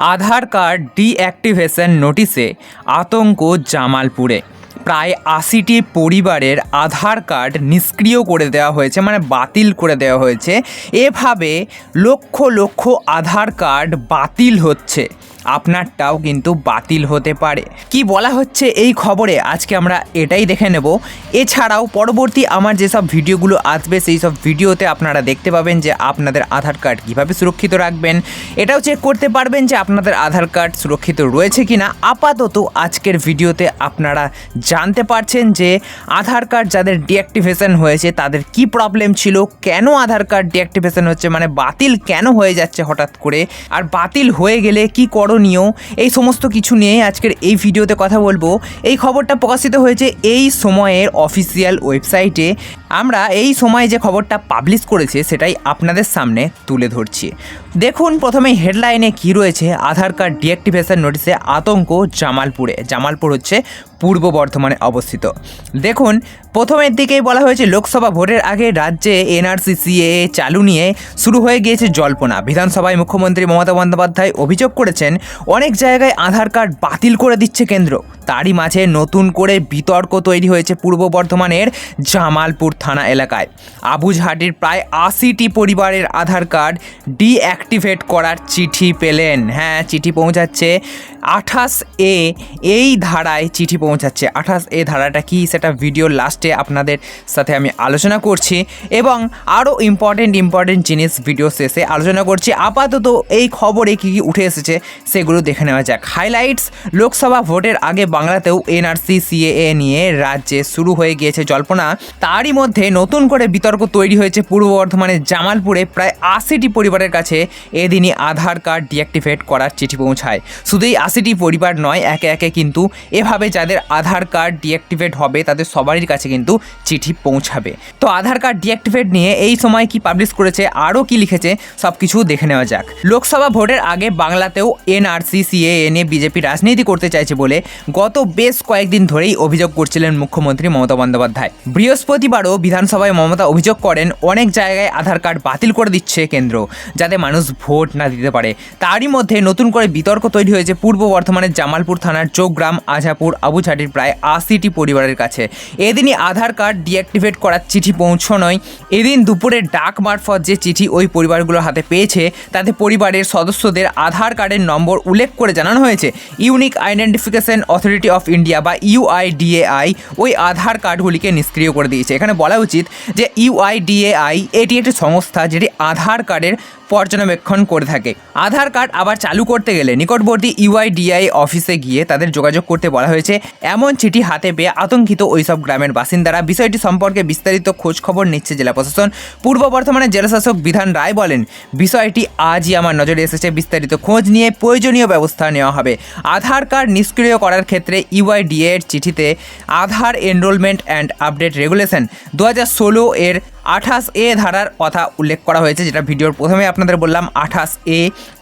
আধার card deactivation নোটিশে আতঙ্ক জামালপুরে। প্রায় আশিটি পরিবারের আধার কার্ড নিষ্ক্রিয় করে দেওয়া হয়েছে মানে বাতিল করে দেওয়া হয়েছে। এভাবে লক্ষ লক্ষ আধার কার্ড বাতিল হচ্ছে। আপনারটাও কিন্তু বাতিল হতে পারে। কি বলা হচ্ছে এই খবরে? আজকে আমরা এটাই দেখে নেব। এছাড়াও পরবর্তী আমার যেসব ভিডিওগুলো আসবে, সেই সব ভিডিওতে আপনারা দেখতে পাবেন যে আপনাদের আধার কার্ড কীভাবে সুরক্ষিত রাখবেন। এটাও চেক করতে পারবেন যে আপনাদের আধার কার্ড সুরক্ষিত রয়েছে কি না আপাতত আজকের ভিডিওতে আপনারা জানতে পারছেন যে আধার কার্ড যাদের ডিঅ্যাক্টিভেশন হয়েছে, তাদের কি প্রবলেম ছিল, কেন আধার কার্ড ডিঅ্যাক্টিভেশন হচ্ছে মানে বাতিল কেন হয়ে যাচ্ছে হঠাৎ করে, আর বাতিল হয়ে গেলে কি করণীয় এই সমস্ত কিছু নিয়ে আজকের এই ভিডিওতে কথা বলব। এই খবরটা প্রকাশিত হয়েছে এই সময়ের অফিসিয়াল ওয়েবসাইটে আমরা এই সময়ে যে খবরটা পাবলিশ করেছে সেটাই আপনাদের সামনে তুলে ধরছি। দেখুন, প্রথমে হেডলাইনে কি রয়েছে? আধার কার্ড ডিঅ্যাক্টিভেশন নোটিসে আতঙ্ক জামালপুরে। জামালপুর হচ্ছে পূর্ব বর্ধমানে অবস্থিত। দেখুন, প্রথমের দিকেই বলা হয়েছে, লোকসভা ভোটের আগে রাজ্যে এনআরসি সিএ চালু নিয়ে শুরু হয়ে গিয়েছে জল্পনা। বিধানসভায় মুখ্যমন্ত্রী মমতা বন্দ্যোপাধ্যায় অভিযোগ করেছেন, অনেক জায়গায় আধার কার্ড বাতিল করে দিচ্ছে কেন্দ্র। তারই মাঝে নতুন করে বিতর্ক তৈরি হয়েছে পূর্ব বর্ধমানের জামালপুর থানা এলাকায়। আবুঝহাটির প্রায় আশিটি পরিবারের আধার কার্ড ডিঅ্যাক্টিভেট করার চিঠি পেলেন। হ্যাঁ চিঠি পৌঁছাচ্ছে। আঠাশ এ, এই ধারায় চিঠি পৌঁছাচ্ছে। আঠাশ এ ধারাটা কি সেটা ভিডিও লাস্টে আপনাদের সাথে আমি আলোচনা করছি এবং আরও ইম্পর্টেন্ট ইম্পর্টেন্ট জিনিস ভিডিও শেষে আলোচনা করছি। আপাতত এই খবরে কী কী উঠে এসেছে সেগুলো দেখে নেওয়া যাক। হাইলাইটস লোকসভা ভোটের আগে বাংলাতেও এনআরসি সিএএ নিয়ে রাজ্যে শুরু হয়ে গিয়েছে জল্পনা। তারই মধ্যে নতুন করে বিতর্ক তৈরি হয়েছে পূর্ব বর্ধমানের জামালপুরে। প্রায় আশিটি পরিবারের কাছে এদিনই আধার কার্ড ডিঅ্যাক্টিভেট করার চিঠি পৌঁছায়। শুধুই আশিটি পরিবার নয়, একে একে কিন্তু এভাবে যাদের আধার কার্ড ডিঅ্যাক্টিভেট হবে তাদের সবারই কাছে কিন্তু চিঠি পৌঁছাবে। তো আধার কার্ড ডিঅ্যাক্টিভেট নিয়ে এই সময় কি পাবলিশ করেছে, আরও কি লিখেছে, সব কিছু দেখে নেওয়া যাক। লোকসভা ভোটের আগে বাংলাতেও এনআরসি সিএএ নিয়ে বিজেপি রাজনীতি করতে চাইছে বলে গত বেশ কয়েকদিন ধরেই অভিযোগ করছিলেন মুখ্যমন্ত্রী মমতা বন্দ্যোপাধ্যায়। বৃহস্পতিবারও বিধানসভায় মমতা অভিযোগ করেন, অনেক জায়গায় আধার কার্ড বাতিল করে দিচ্ছে কেন্দ্র, যাতে মানুষ ভোট না দিতে পারে। তারই মধ্যে নতুন করে বিতর্ক তৈরি হয়েছে পূর্ব বর্ধমানের জামালপুর থানার চোগ্রাম আজাপুর আবুঝাটির প্রায় আশিটি পরিবারের কাছে। এদিনই আধার কার্ড ডিঅ্যাক্টিভেট করার চিঠি পৌঁছনোয় এদিন দুপুরে ডাক মারফত যে চিঠি ওই পরিবারগুলোর হাতে পেয়েছে, তাতে পরিবারের সদস্যদের আধার কার্ডের নম্বর উল্লেখ করে জানানো হয়েছে। Unique identification authority of India বা ইউআইডিএআই ওই আধার কার্ডগুলিকে নিষ্ক্রিয় করে দিয়েছে। এখানে বলা উচিত যে ইউআইডিএআই এটি একটি সংস্থা যেটি আধার কার্ডের পর্যবেক্ষণ করে থাকে। আধার কার্ড আবার চালু করতে গেলে নিকটবর্তী ইউআইডিআই অফিসে গিয়ে তাদের যোগাযোগ করতে বলা হয়েছে। এমন চিঠি হাতে পেয়ে আতঙ্কিত ওইসব গ্রামের বাসিন্দারা বিষয়টি সম্পর্কে বিস্তারিত খোঁজ খবর নিচ্ছে জেলা প্রশাসন। পূর্ব বর্ধমানের জেলাশাসক বিধান রায় বলেন, বিষয়টি আজই আমার নজরে এসেছে, বিস্তারিত খোঁজ নিয়ে প্রয়োজনীয় ব্যবস্থা নেওয়া হবে। আধার কার্ড নিষ্ক্রিয় করার ক্ষেত্রে ইউআইডিএ এর চিঠিতে Aadhaar enrolment and update regulation দু হাজার ষোলো এর আঠাশ এ ধারার কথা উল্লেখ করা হয়েছে, যেটা ভিডিওর প্রথমে আপনাদের বললাম, আঠাশ এ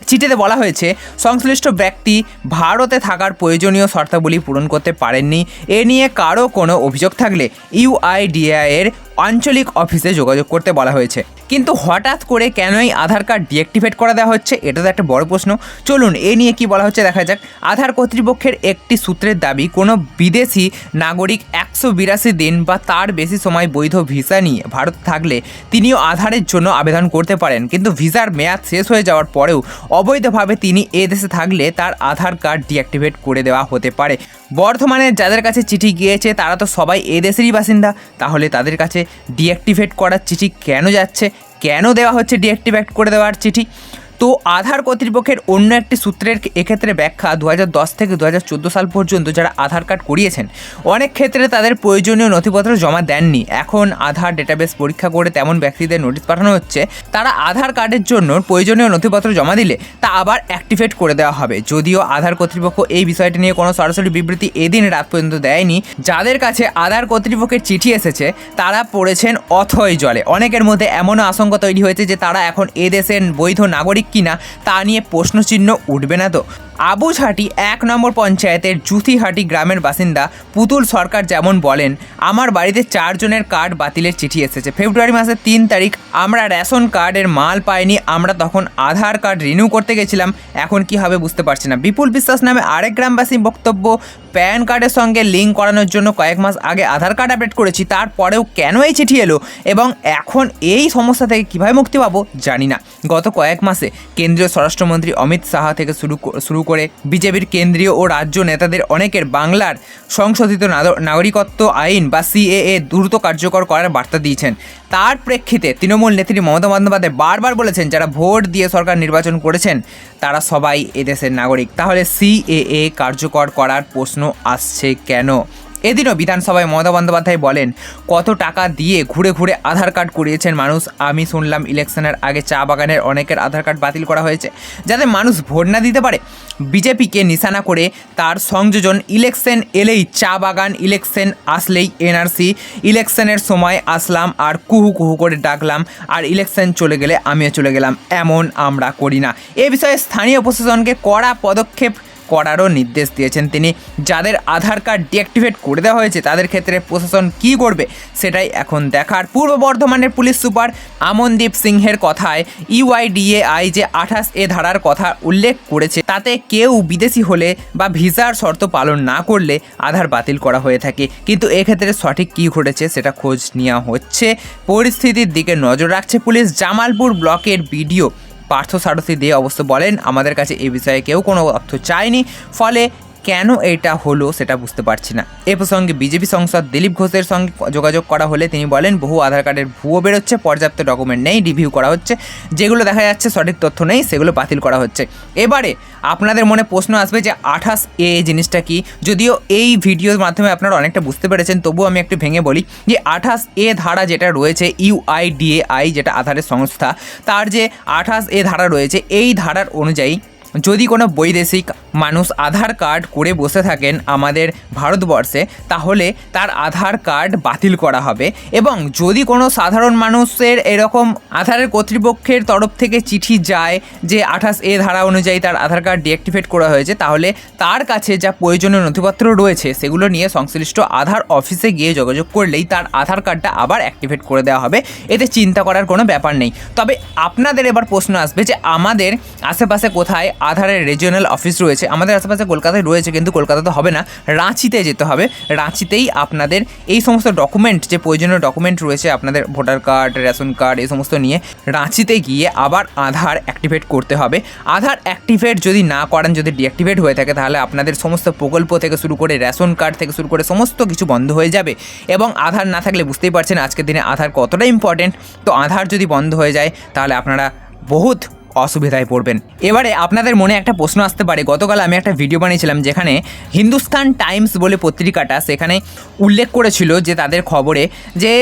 চিঠিতে বলা হয়েছে, সংশ্লিষ্ট ব্যক্তি ভারতে থাকার প্রয়োজনীয় শর্তাবলী পূরণ করতে পারেননি। এ নিয়ে কারও কোনো অভিযোগ থাকলে ইউআইডিআইয়ের আঞ্চলিক অফিসে যোগাযোগ করতে বলা হয়েছে। কিন্তু হঠাৎ করে কেনই আধার কার্ড ডিঅ্যাক্টিভেট করে দেওয়া হচ্ছে? এটা তো একটা বড় প্রশ্ন। চলুন, এ নিয়ে কি বলা হচ্ছে দেখা যাক। আধার কর্তৃপক্ষের একটি সূত্রের দাবি, কোনো বিদেশি নাগরিক একশো বিরাশি দিন বা তার বেশি সময় বৈধ ভিসা নিয়ে ভারত থাকলে তিনিও আধারের জন্য আবেদন করতে পারেন। কিন্তু ভিসার মেয়াদ শেষ হয়ে যাওয়ার পরেও অবৈধভাবে তিনি এ দেশে থাকলে তার আধার কার্ড ডিঅ্যাক্টিভেট করে দেওয়া হতে পারে। বর্ধমানে যাদের কাছে চিঠি গিয়েছে, তারা তো সবাই এদেশেরই দেশেরই বাসিন্দা। তাহলে তাদের কাছে ডিঅ্যাক্টিভেট করার চিঠি কেন যাচ্ছে? কেন দেওয়া হচ্ছে ডিঅ্যাক্টিভেট করে দেওয়ার চিঠি? তো আধার কর্তৃপক্ষের অন্য একটি সূত্রের এক্ষেত্রে ব্যাখ্যা দু হাজার দশ থেকে দু হাজার চোদ্দ সাল পর্যন্ত যারা আধার কার্ড করিয়েছেন, অনেক ক্ষেত্রে তাদের প্রয়োজনীয় নথিপত্র জমা দেননি। এখন আধার ডেটাবেস পরীক্ষা করে তেমন ব্যক্তিদের নোটিশ পাঠানো হচ্ছে। তারা আধার কার্ডের জন্য প্রয়োজনীয় নথিপত্র জমা দিলে তা আবার অ্যাক্টিভেট করে দেওয়া হবে। যদিও আধার কর্তৃপক্ষ এই বিষয়টি নিয়ে কোনো সরাসরি বিবৃতি এদিন রাত পর্যন্ত দেয়নি। যাদের কাছে আধার কর্তৃপক্ষের চিঠি এসেছে, তারা পড়েছেন অথই জলে। অনেকের মধ্যে এমনও আশঙ্কা তৈরি হয়েছে যে তারা এখন এ দেশের বৈধ নাগরিক কিনা তা নিয়ে প্রশ্নচিহ্ন উঠবে না তো। আবুঝহাটি এক নম্বর পঞ্চায়েতের জুথিহাটি গ্রামের বাসিন্দা পুতুল সরকার যেমন বলেন, আমার বাড়িতে চারজনের কার্ড বাতিলের চিঠি এসেছে। ফেব্রুয়ারি মাসের তিন তারিখ আমরা রেশন কার্ডের মাল পাইনি, আমরা তখন আধার কার্ড রিনিউ করতে গেছিলাম। এখন কি হবে বুঝতে পারছি না। বিপুল বিশ্বাস নামে আরেক গ্রামবাসী বক্তব্য, প্যান কার্ডের সঙ্গে লিঙ্ক করানোর জন্য কয়েক মাস আগে আধার কার্ড আপডেট করেছি, তারপরেও কেন এই চিঠি এলো? এবং এখন এই সমস্যা থেকে কীভাবে মুক্তি পাবো জানি না। গত কয়েক মাসে কেন্দ্রীয় স্বরাষ্ট্রমন্ত্রী অমিত শাহ থেকে শুরু শুরু করে বিজেপির কেন্দ্রীয় ও রাজ্য নেতাদের অনেকের বাংলার সংশোধিত নাগরিকত্ব আইন বা সিএএ দ্রুত কার্যকর করার বার্তা দিয়েছেন। তার প্রেক্ষিতে তৃণমূল নেত্রী মমতা বন্দ্যোপাধ্যায় বারবার বলেছেন, যারা ভোট দিয়ে সরকার নির্বাচন করেছেন, তারা সবাই এদেশের নাগরিক। তাহলে সিএএ কার্যকর করার প্রশ্ন আসছে কেন? এদিনও বিধানসভায় মমতা বন্দ্যোপাধ্যায় বলেন, কত টাকা দিয়ে ঘুরে ঘুরে আধার কার্ড করিয়েছেন মানুষ, আমি শুনলাম ইলেকশনের আগে চা বাগানের অনেকের আধার কার্ড বাতিল করা হয়েছে, যাতে মানুষ ভোট না দিতে পারে। বিজেপিকে নিশানা করে তার সংযোজন ইলেকশন এলেই চা বাগান, ইলেকশন আসলেই এনআরসি, ইলেকশনের সময় আসলাম আর কুহু কুহু করে ডাকলাম, আর ইলেকশন চলে গেলে আমিও চলে গেলাম, এমন আমরা করি না। এ বিষয়ে স্থানীয় প্রশাসনকে কড়া পদক্ষেপ করারও নির্দেশ দিয়েছেন তিনি। যাদের আধার কার্ড ডিঅ্যাক্টিভেট করে দেওয়া হয়েছে, তাদের ক্ষেত্রে প্রশাসন কী করবে সেটাই এখন দেখার। পূর্ব বর্ধমানের পুলিশ সুপার আমনদীপ সিংহের কথায় ইউআইডিএআই যে আঠাশ এ ধারার কথা উল্লেখ করেছে, তাতে কেউ বিদেশি হলে বা ভিসার শর্ত পালন না করলে আধার বাতিল করা হয়ে থাকে। কিন্তু এক্ষেত্রে সঠিক কী ঘটেছে সেটা খোঁজ নেওয়া হচ্ছে। পরিস্থিতির দিকে নজর রাখছে পুলিশ। জামালপুর ব্লকের বিডিও পার্থ সারথী দিয়ে অবশ্য বলেন আমাদের কাছে এ বিষয়ে কেউ কোনো অর্থ চায়নি। ফলে কেন এটা হলো সেটা বুঝতে পারছি না। এ প্রসঙ্গে বিজেপি সংসদ দিলীপ ঘোষের সঙ্গে যোগাযোগ করা হলে তিনি বলেন, বহু আধার কার্ডের ভুয়ো বেরোচ্ছে, পর্যাপ্ত ডকুমেন্ট নেই, রিভিউ করা হচ্ছে, যেগুলো দেখা যাচ্ছে সঠিক তথ্য নেই, সেগুলো বাতিল করা হচ্ছে। এবারে আপনাদের মনে প্রশ্ন আসবে যে, আঠাশ এ জিনিসটা কি? যদিও এই ভিডিওর মাধ্যমে আপনারা অনেকটা বুঝতে পেরেছেন, তবুও আমি একটু ভেঙে বলি যে, আঠাশ এ ধারা যেটা রয়েছে ইউআইডিএআই যেটা আধারের সংস্থা, তার যে আঠাশ এ ধারা রয়েছে, এই ধারার অনুযায়ী যদি কোনো বৈদেশিক মানুষ আধার কার্ড করে বসে থাকেন আমাদের ভারতবর্ষে, তাহলে তার আধার কার্ড বাতিল করা হবে। এবং যদি কোনো সাধারণ মানুষের এরকম আধারের কর্তৃপক্ষের তরফ থেকে চিঠি যায় যে আঠাশ এ ধারা অনুযায়ী তার আধার কার্ড ডিঅ্যাক্টিভেট করা হয়েছে, তাহলে তার কাছে যা প্রয়োজনীয় নথিপত্র রয়েছে, সেগুলো নিয়ে সংশ্লিষ্ট আধার অফিসে গিয়ে যোগাযোগ করলেই তার আধার কার্ডটা আবার অ্যাক্টিভেট করে দেওয়া হবে। এতে চিন্তা করার কোনো ব্যাপার নেই। তবে আপনাদের এবার প্রশ্ন আসবে যে আমাদের আশেপাশে কোথায় আধারের রিজিওনাল অফিস রয়েছে? আমাদের আশেপাশে কলকাতায় রয়েছে, কিন্তু কলকাতাতে হবে না। রাঁচিতে যেতে হবে। রাঁচিতেই আপনাদের এই সমস্ত ডকুমেন্ট যে প্রয়োজনীয় ডকুমেন্ট রয়েছে, আপনাদের ভোটার কার্ড রেশন কার্ড এই সমস্ত নিয়ে রাঁচিতে গিয়ে আবার আধার অ্যাক্টিভেট করতে হবে। আধার অ্যাক্টিভেট যদি না করেন, যদি ডিঅ্যাক্টিভেট হয়ে থাকে, তাহলে আপনাদের সমস্ত প্রকল্প থেকে শুরু করে রেশন কার্ড থেকে শুরু করে সমস্ত কিছু বন্ধ হয়ে যাবে। এবং আধার না থাকলে বুঝতেই পারছেন আজকের দিনে আধার কতটা ইম্পর্টেন্ট তো আধার যদি বন্ধ হয়ে যায়, তাহলে আপনারা বহুত অসুবিধায় পড়বেন। এবারে আপনাদের মনে একটা প্রশ্ন আসতে পারে। গতকাল আমি একটা ভিডিও বানিয়েছিলাম যেখানে হিন্দুস্তান টাইমস বলে পত্রিকাটা সেখানে উল্লেখ করেছিল যে তাদের খবরে যে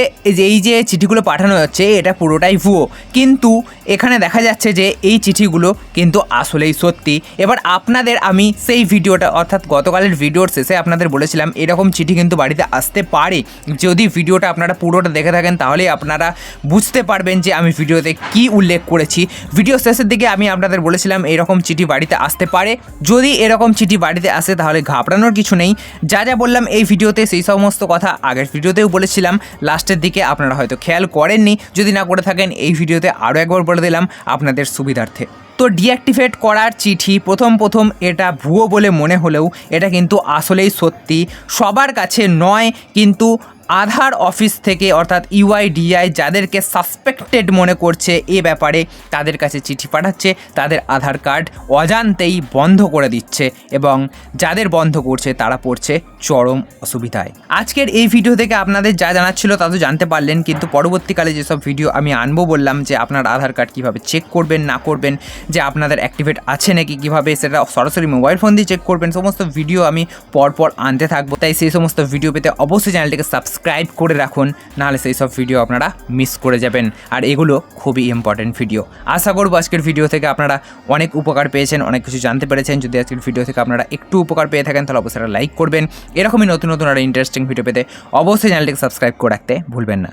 এই যে চিঠিগুলো পাঠানো হচ্ছে, এটা পুরোটাই ভুয়ো। কিন্তু এখানে দেখা যাচ্ছে যে এই চিঠিগুলো কিন্তু আসলেই সত্যি। এবার আপনাদের আমি সেই ভিডিওটা, অর্থাৎ গতকালের ভিডিওর শেষে আপনাদের বলেছিলাম, এরকম চিঠি কিন্তু বাড়িতে আসতে পারে। যদি ভিডিওটা আপনারা পুরোটা দেখে থাকেন, তাহলেই আপনারা বুঝতে পারবেন যে আমি ভিডিওতে কি উল্লেখ করেছি। ভিডিও শেষের দিকে আমি আপনাদের বলেছিলাম এরকম চিঠি বাড়িতে আসতে পারে। যদি এরকম চিঠি বাড়িতে আসে, তাহলে ঘাবড়ানোর কিছু নেই। যা যা বললাম এই ভিডিওতে সেই সমস্ত কথা আগের ভিডিওতেও বলেছিলাম। লাস্টের দিকে আপনারা হয়তো খেয়াল করেননি। যদি না করে থাকেন, এই ভিডিওতে আরও একবার বলে দিলাম আপনাদের সুবিধার্থে। তো ডিঅ্যাক্টিভেট করার চিঠি, প্রথম প্রথম এটা ভুয়ো বলে মনে হলেও এটা কিন্তু আসলেই সত্যি। সবার কাছে নয়, কিন্তু আধার অফিস থেকে অর্থাৎ ইউআইডিআই যাদেরকে সাসপেক্টেড মনে করছে এ ব্যাপারে তাদের কাছে চিঠি পাঠাচ্ছে, তাদের আধার কার্ড অজান্তেই বন্ধ করে দিচ্ছে এবং যাদের বন্ধ করছে তারা পড়ছে চরম অসুবিধায়। আজকের এই ভিডিও থেকে আপনাদের যা জানার ছিল তা তো জানতে পারলেন, কিন্তু পরবর্তীকালে যেসব ভিডিও আমি আনব বললাম যে আপনার আধার কার্ড কীভাবে চেক করবেন, না করবেন, যে আপনাদের অ্যাক্টিভেট আছে নাকি, কীভাবে সেটা সরাসরি মোবাইল ফোন দিয়ে চেক করবেন, সমস্ত ভিডিও আমি পরপর আনতে থাকব। তাই সেই সমস্ত ভিডিও পেতে অবশ্যই চ্যানেলটিকে সাবস্ক্রাইব করে রাখুন, নাহলে সেই সব ভিডিও আপনারা মিস করে যাবেন। আর এগুলো খুবই ইম্পর্টেন্ট ভিডিও আশা করব আজকের ভিডিও থেকে আপনারা অনেক উপকার পেয়েছেন, অনেক কিছু জানতে পেরেছেন। যদি আজকের ভিডিও থেকে আপনারা একটু উপকার পেয়ে থাকেন, তাহলে অবশ্যই লাইক করবেন। এরকমই নতুন নতুন আর ইন্টারেস্টিং ভিডিও পেতে অবশ্যই চ্যানেলটিকে সাবস্ক্রাইব করে রাখতে ভুলবেন না।